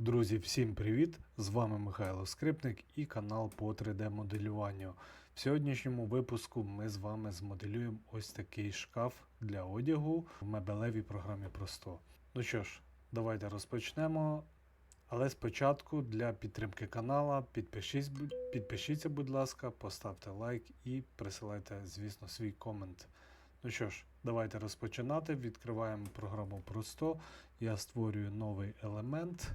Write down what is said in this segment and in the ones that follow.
Друзі, всім привіт! З вами Михайло Скрипник і канал по 3D-моделюванню. В сьогоднішньому випуску ми з вами змоделюємо ось такий шкаф для одягу в мебелевій програмі Просто. Ну що ж, давайте розпочнемо. Але спочатку для підтримки канала підпишись, будь- підпишіться, будь ласка, поставте лайк і присилайте, звісно, свій комент. Ну що ж, давайте розпочинати. Відкриваємо програму Просто. Я створюю новий елемент.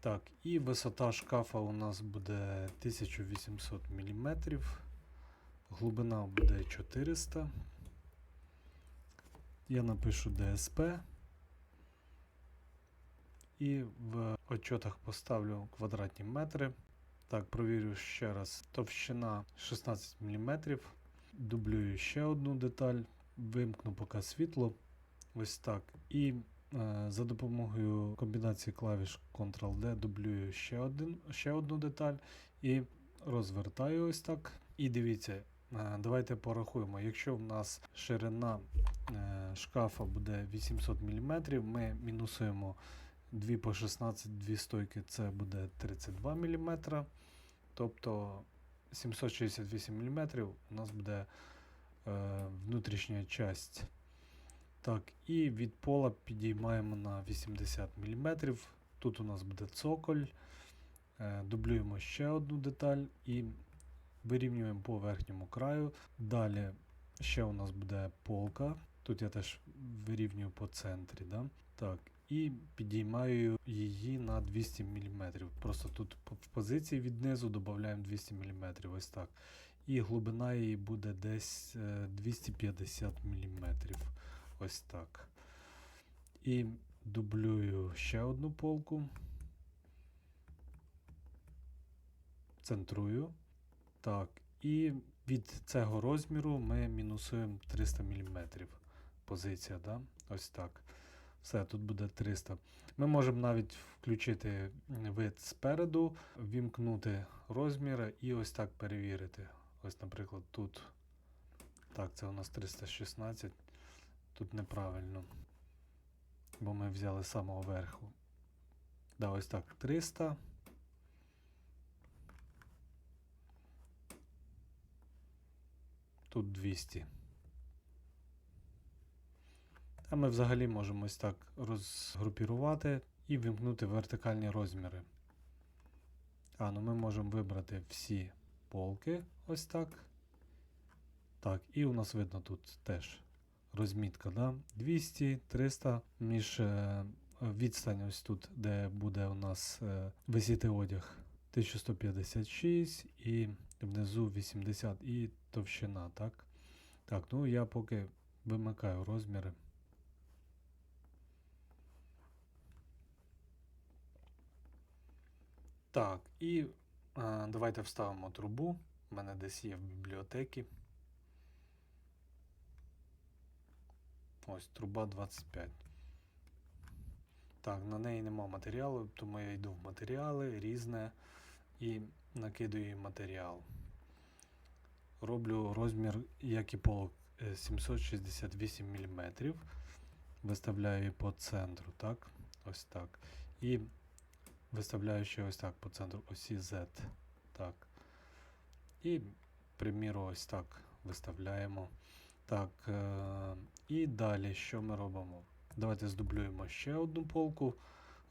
Так, і висота шкафа у нас буде 1800 мм. Глибина буде 400. Я напишу DSP. І в отчетах поставлю квадратні метри. Так, провірю ще раз. Товщина 16 мм. Дублюю ще одну деталь. Вимкну поки світло. Ось так. І за допомогою комбінації клавіш Ctrl-D дублюю ще, один, ще одну деталь і розвертаю ось так. І дивіться, е, давайте порахуємо. Якщо в нас ширина е, шкафа буде 800 мм, ми мінусуємо 2 по 16, 2 стойки, це буде 32 мм. Тобто 768 мм у нас буде е, внутрішня часть. Так, і від пола підіймаємо на 80 мм. Тут у нас буде цоколь. Е, Дублюємо ще одну деталь і вирівнюємо по верхньому краю. Далі ще у нас буде полка. Тут я теж вирівнюю по центрі. Да? Так, і підіймаю її на 200 мм. Просто тут в позиції від низу додаємо 200 мм. Ось так. І глибина її буде десь е, 250 мм. Ось так. І дублюю ще одну полку. Центрую. Так. І від цього розміру ми мінусуємо 300 мм. Позиція, да? Ось так. Все, тут буде 300. Ми можемо навіть включити вид спереду, вімкнути розміри і ось так перевірити. Ось, наприклад, тут. Так, це у нас 316. Тут неправильно. Бо ми взяли з самого верху. Да, ось так 300. Тут 200. А ми взагалі можемо ось так розгрупірувати і вимкнути вертикальні розміри. А, ну ми можемо вибрати всі полки ось так. Так, і у нас видно тут теж розмітка, да? 200, 300 між е, відстань ось тут, де буде у нас е, висіти одяг. 1156 і внизу 80 і товщина, так? Так, ну я поки вимикаю розміри. Так, і е, давайте вставимо трубу. У мене десь є в бібліотекі. Ось труба 25. Так, на неї нема матеріалу, тому я йду в матеріали, різне і накидаю матеріал. Роблю розмір, як і полок, е, 768 мм. Виставляю її по центру, так? Ось так. І виставляю ще ось так по центру осі Z. Так. І, приміру, ось так виставляємо. Так, е- і далі що ми робимо? Давайте здублюємо ще одну полку,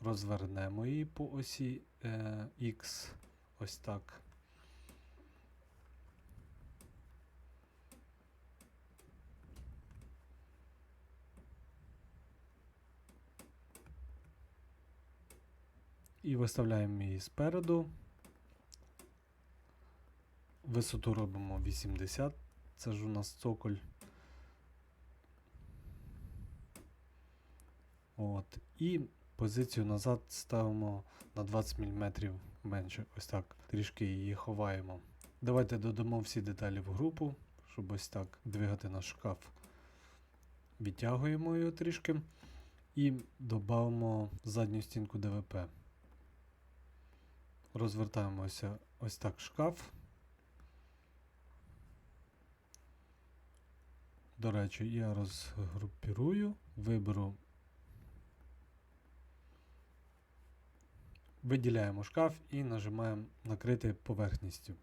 розвернемо її по осі е- X. Ось так. І виставляємо її спереду. Висоту робимо 80. Це ж у нас цоколь. От. І позицію назад ставимо на 20 мм менше. Ось так. Трішки її ховаємо. Давайте додамо всі деталі в групу, щоб ось так двигати наш шкаф. Відтягуємо його трішки. І додамо задню стінку ДВП. Розвертаємося ось так шкаф. До речі, я розгрупірую виберу. Виділяємо шкаф і нажимаємо накрити поверхністю.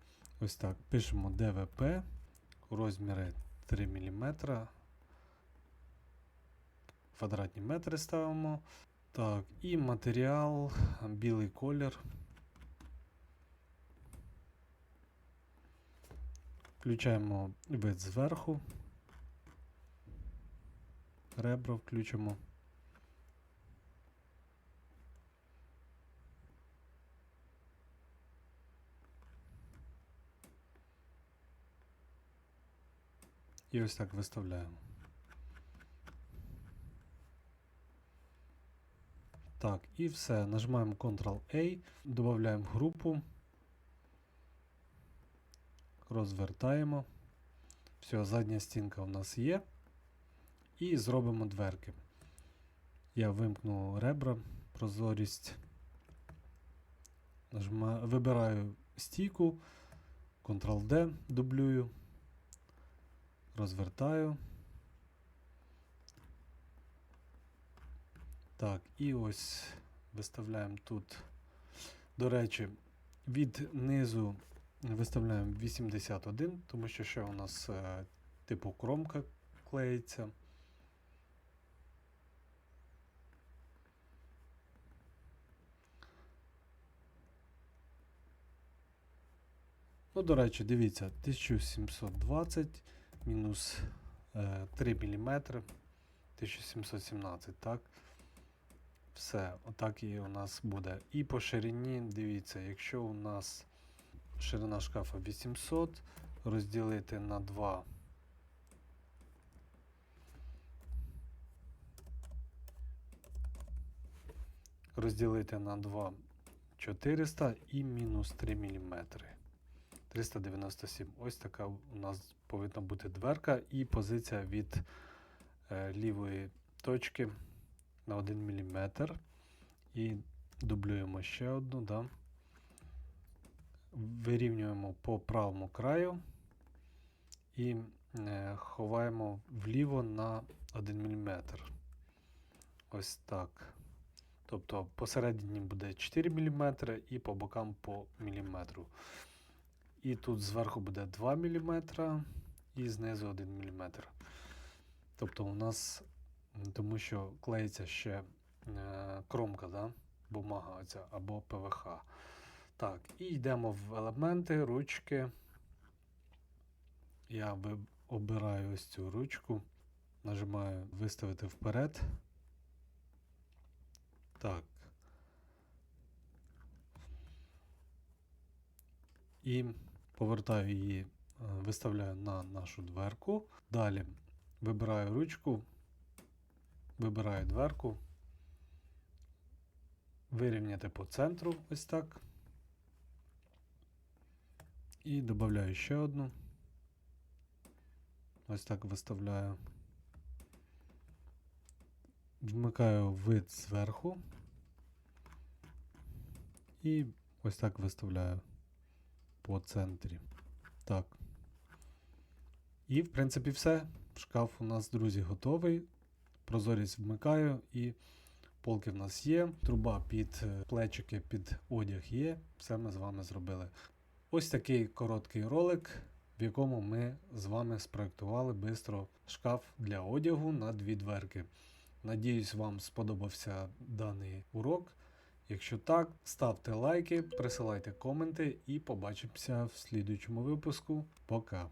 Ось так. Пишемо ДВП, розміри 3 мм. Квадратні метри ставимо. Так, і матеріал, білий колір. Включаємо вид зверху. Ребра включимо. І ось так виставляємо. Так, і все. Нажимаємо Ctrl-A, додаємо групу, розвертаємо. Все, задня стінка у нас є. І зробимо дверки. Я вимкну ребра, прозорість. Нажимаю, вибираю стійку, Ctrl-D, дублюю, розвертаю. Так, і ось виставляємо тут. До речі, від низу виставляємо 81, тому що ще у нас е, типу кромка клеїться. Ну, до речі, дивіться, 1720 мінус е, 3 мм, 1717, так? Все, отак і у нас буде. І по ширині, дивіться, якщо у нас ширина шкафа 800, розділити на 2. Розділити на 2 400 і мінус 3 мм. 397. Ось така у нас повинна бути дверка і позиція від е, лівої точки на 1 мм. І дублюємо ще одну. Да. Вирівнюємо по правому краю і е, ховаємо вліво на 1 мм. Ось так. Тобто посередині буде 4 мм і по бокам по міліметру. І тут зверху буде 2 мм і знизу 1 мм. Тобто у нас, тому що клеїться ще е, кромка, да? бумага оця або ПВХ. Так, і йдемо в елементи, ручки. Я обираю ось цю ручку, нажимаю виставити вперед. Так. І повертаю її, е, виставляю на нашу дверку. Далі вибираю ручку, вибираю дверку, вирівняти по центру ось так. І додаю ще одну. Ось так виставляю. Вмикаю вид зверху. І ось так виставляю по центрі. Так. І, в принципі, все. Шкаф у нас, друзі, готовий. Прозорість вмикаю і полки в нас є. Труба під е, плечики, під одяг є. Все ми з вами зробили. Ось такий короткий ролик, в якому ми з вами спроектували бистро шкаф для одягу на дві дверки. Надіюсь, вам сподобався даний урок. Якщо так, ставте лайки, присилайте коменти і побачимося в слідуючому випуску. Пока!